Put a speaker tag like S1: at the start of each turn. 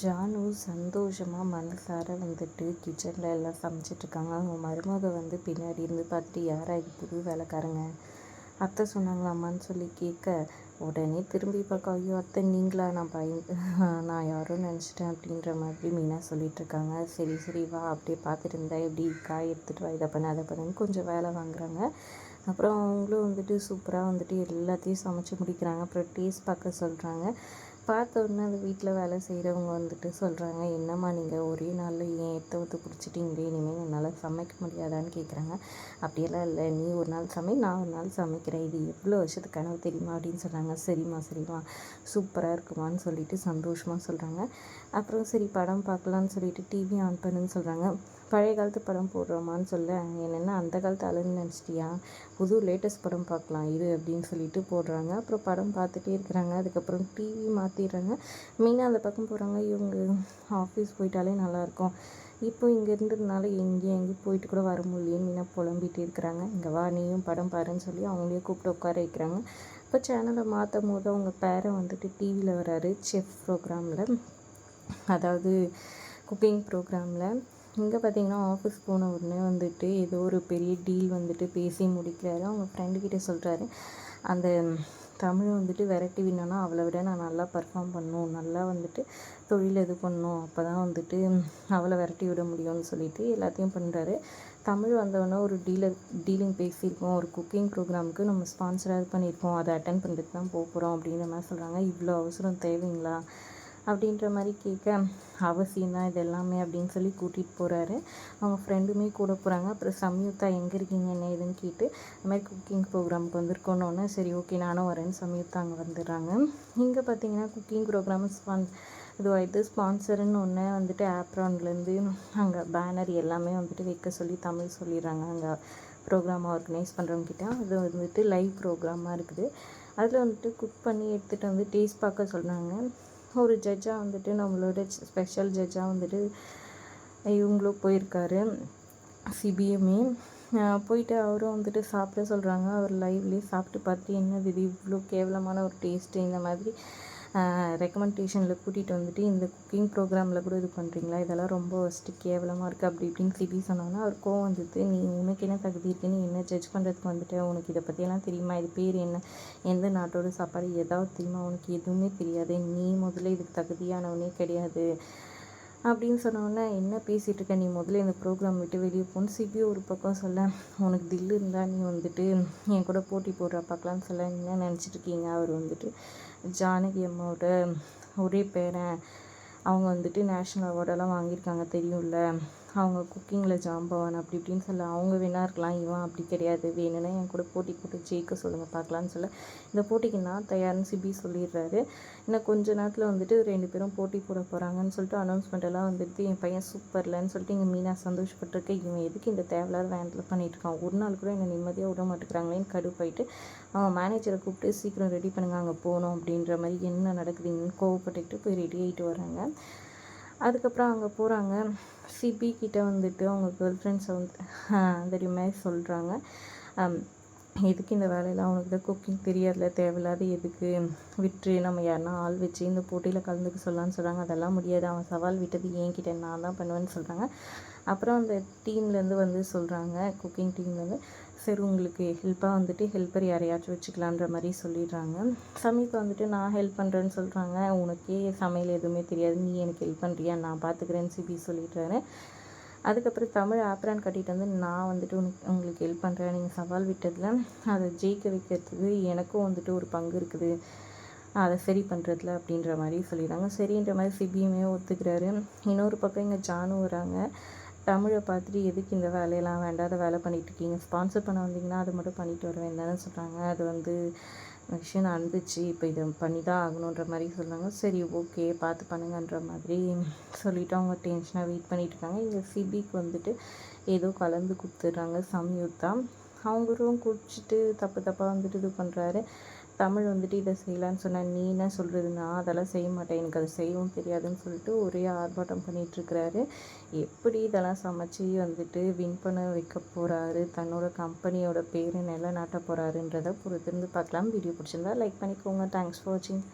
S1: ஜானு சந்தோஷமாக மனசார வந்துட்டு கிச்சனில் எல்லாம் சமைச்சிட்ருக்காங்க. அவங்க மருமக வந்து பின்னாடி இருந்து பார்த்துட்டு யாராக புது வேலைக்காரங்க? அத்தை சொன்னாங்களாம்மான்னு சொல்லி கேட்க உடனே திரும்பி பார்க்க ஐயோ அத்தை நீங்களா? நான் பய நான் யாரும் நினச்சிட்டேன் அப்படின்ற மாதிரி மீனாக சொல்லிகிட்ருக்காங்க சரி சரி வா அப்படியே பார்த்துட்டு இருந்தா எப்படி? காய் எடுத்துகிட்டு வா இதை பண்ண அதை பண்ணுன்னு கொஞ்சம் வேலை வாங்குறாங்க. அப்புறம் அவங்களும் வந்துட்டு சூப்பராக வந்துட்டு எல்லாத்தையும் சமைச்சு முடிக்கிறாங்க. அப்புறம் டேஸ்ட் பார்க்க சொல்கிறாங்க பார்த்த உடனே அந்த வீட்டில் வேலை செய்கிறவங்க வந்துட்டு சொல்கிறாங்க என்னம்மா நீங்கள் ஒரே நாளில் ஏன் எத்த ஊற்று பிடிச்சிட்டீங்க? இனிமேல் என்னால் சமைக்க முடியாதான்னு கேட்குறாங்க அப்படியெல்லாம் இல்லை நீ ஒரு நாள் சமை நான் ஒரு நாள் சமைக்கிறேன். இது எவ்வளோ வருஷத்துக்கு கனவு தெரியுமா? அப்படின்னு சொன்னாங்க சரிம்மா சரிம்மா. சூப்பராக இருக்குமான்னு சொல்லிட்டு சந்தோஷமாக சொல்கிறாங்க அப்புறம் சரி படம் பார்க்கலான்னு சொல்லிட்டு டிவி ஆன் பண்ணுன்னு சொல்கிறாங்க பழைய காலத்து படம் போடுறோமான்னு சொல்ல என்னென்னா அந்த காலத்து ஆளுன்னு நினச்சிட்டியா? புது லேட்டஸ்ட் படம் பார்க்கலாம் இது அப்படின்னு சொல்லிட்டு போடுறாங்க. அப்புறம் படம் பார்த்துட்டே இருக்கிறாங்க. அதுக்கப்புறம் டிவி மாற்றிடுறாங்க மெயினாக அந்த பக்கம் போகிறாங்க இவங்க ஆஃபீஸ் போயிட்டாலே நல்லாயிருக்கும். இப்போ இங்கே இருந்ததுனால எங்கேயும் எங்கேயும் போயிட்டு கூட வர முடியலையே. மீனாக புலம்பிகிட்டே இருக்கிறாங்க. இங்கே வா நீயும் படம் பாருன்னு சொல்லி அவங்களையும் கூப்பிட்டு உட்கார வைக்கிறாங்க. இப்போ சேனலை மாற்றும் போது அவங்க பேரை வந்துட்டு டிவியில் வராரு செஃப் ப்ரோக்ராமில் அதாவது குக்கிங் ப்ரோக்ராமில் இங்கே பார்த்தீங்கன்னா ஆஃபீஸ் போன உடனே வந்துட்டு ஏதோ ஒரு பெரிய டீல் வந்துட்டு பேசி முடிக்கிறாரு. அவங்க ஃப்ரெண்டுக்கிட்ட சொல்கிறாரு அந்த தமிழை வந்துட்டு வெரைட்டி வின்னா அவளை விட நான் நல்லா பர்ஃபார்ம் பண்ணும் நல்லா வந்துட்டு தொழில் இது பண்ணும் அப்போ தான் வந்துட்டு அவளை விரட்டி விட முடியும்னு சொல்லிட்டு எல்லாத்தையும் பண்ணுறாரு தமிழ் வந்தவொடனே ஒரு டீலர் டீலிங் பேசியிருக்கோம். ஒரு குக்கிங் ப்ரோக்ராமுக்கு நம்ம ஸ்பான்சராக பண்ணியிருக்கோம். அதை அட்டன் பண்ணிட்டு தான் போக போகிறோம் அப்படின்ற மாதிரி சொல்கிறாங்க இவ்வளோ அவசரம் தேவைங்களா? அப்படின்ற மாதிரி கேட்க அவசியம் தான் இது எல்லாமே அப்படின்னு சொல்லி கூட்டிகிட்டு போகிறாரு அவங்க ஃப்ரெண்டுமே கூட போகிறாங்க அப்புறம் சம்யுக்தா எங்கே இருக்கீங்க என்ன ஏதுன்னு கேட்டு இந்த மாதிரி குக்கிங் ப்ரோக்ராமுக்கு வந்திருக்கோன்னொன்னே சரி ஓகே நானும் வரேன்னு சம்யுக்தா அங்கே வந்துடுறாங்க. இங்கே பார்த்தீங்கன்னா குக்கிங் ப்ரோக்ராம் ஸ்பான் இது இது ஸ்பான்சருன்னு ஒன்று வந்துட்டு ஆப்ரான்லேருந்து அங்கே பேனர் எல்லாமே வந்துட்டு வைக்க சொல்லி தமிழ் சொல்லிடுறாங்க. அங்கே ப்ரோக்ராம் ஆர்கனைஸ் பண்ணுறவங்கக்கிட்ட அது வந்துட்டு லைவ் ப்ரோக்ராமாக இருக்குது. அதில் வந்துட்டு குக் பண்ணி எடுத்துகிட்டு வந்து டேஸ்ட் பார்க்க சொன்னாங்க ஒரு ஜட்ஜாக வந்துட்டு நம்மளோட ஸ்பெஷல் ஜட்ஜாக வந்துட்டு இவங்களும் போயிருக்காரு. சிபிஎம்ஏ போயிட்டு அவரும் வந்துட்டு சாப்பிட சொல்கிறாங்க அவர் லைவ்லேயே சாப்பிட்டு பார்த்து என்னது இது? இவ்வளோ கேவலமான ஒரு டேஸ்ட்டு இந்த மாதிரி. ரெக்கமெண்டேஷனில் கூட்டிகிட்டு வந்துட்டு இந்த குக்கிங் ப்ரோக்ராமில் கூட இது பண்ணுறீங்களா இதெல்லாம் ரொம்ப ஃபஸ்ட்டு கேவலமாக இருக்குது அப்படி இப்படின்னு சிபி சொன்னாங்கன்னா அவர் கோவம் வந்துட்டு நீ உனக்கு என்ன தகுதி இருக்குது நீ என்ன ஜட்ஜ் பண்ணுறதுக்கு வந்துட்டு? உனக்கு இதை பற்றியெல்லாம் தெரியுமா? இது பேர் என்ன? எந்த நாட்டோட சாப்பாடு? ஏதாவது தெரியுமா? உனக்கு எதுவுமே தெரியாது. நீ முதல்ல இதுக்கு தகுதியானவனே கிடையாது. அப்படின்னு சொன்னோன்னே என்ன பேசிகிட்டு இருக்க? நீ முதல்ல இந்த ப்ரோக்ராம் விட்டு வெளியே போகணும் சிபி ஒரு பக்கம் சொல்ல உனக்கு தில்லு இருந்தால் நீ வந்துட்டு என் கூட போட்டி போடுற பார்க்கலான்னு சொல்ல. என்ன நினச்சிட்டு இருக்கீங்க? அவர் வந்துட்டு ஜானகி அம்மாவோட ஒரே பேரன் அவங்க வந்துட்டு நேஷ்னல் அவார்டெல்லாம் வாங்கியிருக்காங்க தெரியும்ல? அவங்க குக்கிங்கில் ஜாம்பவான் அப்படி இப்படின்னு சொல்ல அவங்க வேணா இருக்கலாம் இவன் அப்படி கிடையாது. வேணும்னா என் கூட போட்டி போட்டு ஜெயிக்க சொல்லுங்கள் பார்க்கலான்னு சொல்ல. இந்த போட்டிக்கு நான் தயார்னு சிபி சொல்லிடுறாரு. இன்னும் கொஞ்ச நேரத்தில் வந்துட்டு ரெண்டு பேரும் போட்டி போட போகிறாங்கன்னு சொல்லிட்டு அனௌன்ஸ்மெண்ட் எல்லாம் வந்துட்டு என் பையன் சூப்பர்லன்னு சொல்லிட்டு இங்கே மீனா சந்தோஷப்பட்டிருக்க. இவன் எதுக்கு இந்த தேவையில்லாத வேண்டில் பண்ணிட்டு இருக்கான்? ஒரு நாள் கூட என்னை நிம்மதியாக விட மாட்டேங்கிறாங்களேன்னு கடுப்பாயிட்டு அவன் மேனேஜரை கூப்பிட்டு சீக்கிரம் ரெடி பண்ணுங்க அங்கே போகணும் அப்படின்ற மாதிரி என்ன நடக்குதுன்னு கோவப்பட்டுக்கிட்டு போய் ரெடி ஆகிட்டு வராங்க. அதுக்கப்புறம் அங்கே போகிறாங்க சிபி கிட்ட வந்துட்டு அவங்க கேர்ள் ஃப்ரெண்ட்ஸை வந்து தெரியுமே? சொல்கிறாங்க எதுக்கு இந்த வேலையெல்லாம்? அவனுக்கு தான் குக்கிங் தெரியாதுல தேவையில்லாத எதுக்கு? விட்டு நம்ம யாருன்னா ஆள் வச்சு இந்த போட்டியில் கலந்துக்க சொல்லலான்னு சொல்கிறாங்க அதெல்லாம் முடியாது. அவன் சவால் விட்டது என்கிட்ட நான் தான் பண்ணுவேன்னு சொல்கிறாங்க அப்புறம் அந்த டீம்லேருந்து வந்து சொல்கிறாங்க குக்கிங் டீம்லேருந்து சரி உங்களுக்கு ஹெல்ப்பாக வந்துட்டு ஹெல்ப்பர் யாரையாச்சும் வச்சுக்கலான்ற மாதிரி சொல்லிடுறாங்க. சமைக்க வந்துட்டு நான் ஹெல்ப் பண்ணுறேன்னு சொல்கிறாங்க உனக்கே சமையல் எதுவுமே தெரியாது. நீ எனக்கு ஹெல்ப் பண்ணுறியா நான் பார்த்துக்கிறேன்னு சிபி சொல்லிடுறாரு. அதுக்கப்புறம் தமிழ் ஆப்ரான் கட்டிகிட்டு வந்து நான் வந்துட்டு உனக்கு உங்களுக்கு ஹெல்ப் பண்ணுறேன் நீங்கள் சவால் விட்டதில் அதை ஜெயிக்க வைக்கிறதுக்கு எனக்கும் வந்துட்டு ஒரு பங்கு இருக்குது. அதை சரி பண்ணுறதுல அப்படின்ற மாதிரி சொல்லிடுறாங்க. சரின்ற மாதிரி சிபியுமே ஒத்துக்கிறாரு. இன்னொரு பக்கம் இங்கே ஜானு வராங்க. தமிழை பார்த்துட்டு எதுக்கு இந்த வேலையெல்லாம் வேண்டாத வேலை பண்ணிகிட்ருக்கீங்க ஸ்பான்சர் பண்ண வந்தீங்கன்னா அது மட்டும் பண்ணிட்டு வருவேன் தானே சொல்கிறாங்க அது வந்து விஷயம் நடந்துச்சு இப்போ இதை பண்ணி தான் ஆகணுன்ற மாதிரி சொல்கிறாங்க சரி ஓகே பார்த்து பண்ணுங்கன்ற மாதிரி சொல்லிவிட்டு அவங்க டென்ஷனாக வெயிட் பண்ணிகிட்ருக்காங்க இங்கே சிபிக்கு வந்துட்டு ஏதோ கலந்து கொடுத்துட்றாங்க சம்யுக்தா. அவங்களும் குடிச்சிட்டு தப்பு தப்பாக வந்துட்டு இது பண்ணுறாரு தமிழ் வந்துட்டு இதை செய்யலான்னு சொன்னால் நீ என்ன சொல்கிறது நான் அதெல்லாம் செய்ய மாட்டேன். எனக்கு அதை செய்யவும் தெரியாதுன்னு சொல்லிட்டு ஒரே ஆர்ப்பாட்டம் பண்ணிகிட்ருக்கிறாரு எப்படி இதெல்லாம் சமைச்சு வந்துட்டு வின் பண்ண வைக்க போகிறாரு தன்னோட கம்பெனியோட பேரை நிலநாட்ட போகிறாருன்றதை பொறுத்திருந்து பார்க்கலாம். வீடியோ பிடிச்சிருந்தா லைக் பண்ணிக்கோங்க. தேங்க்ஸ் ஃபார் வாட்சிங்